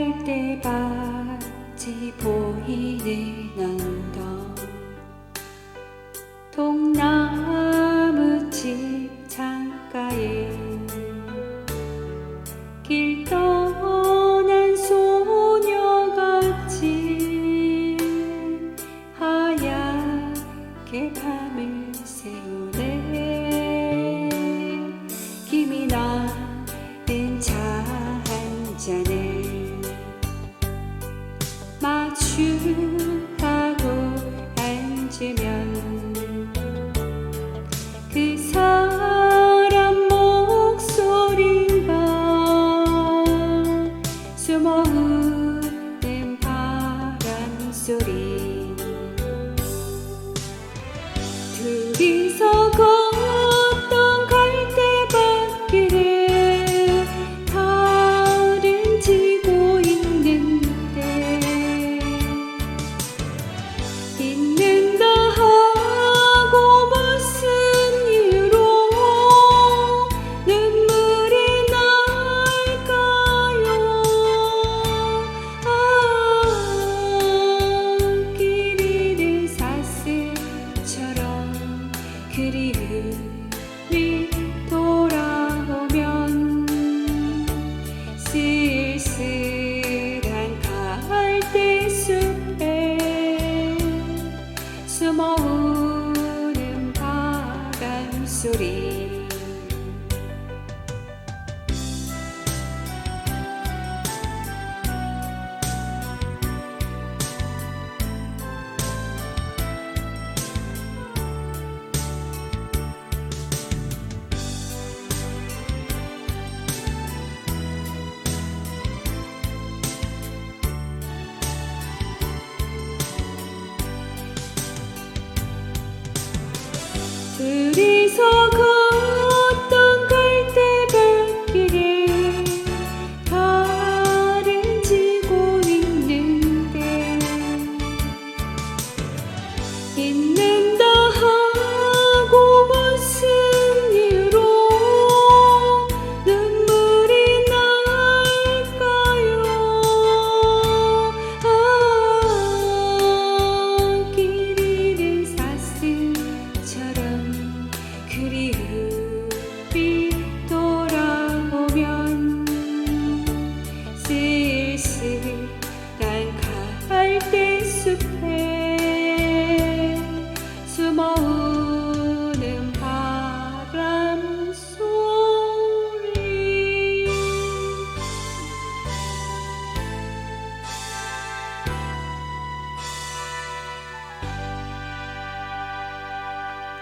갈대밭이 보이는 언덕. 你 있는다 하고 무슨 이유로 눈물이 날까요? 아 길이는 사슴처럼 그리움이 Surya.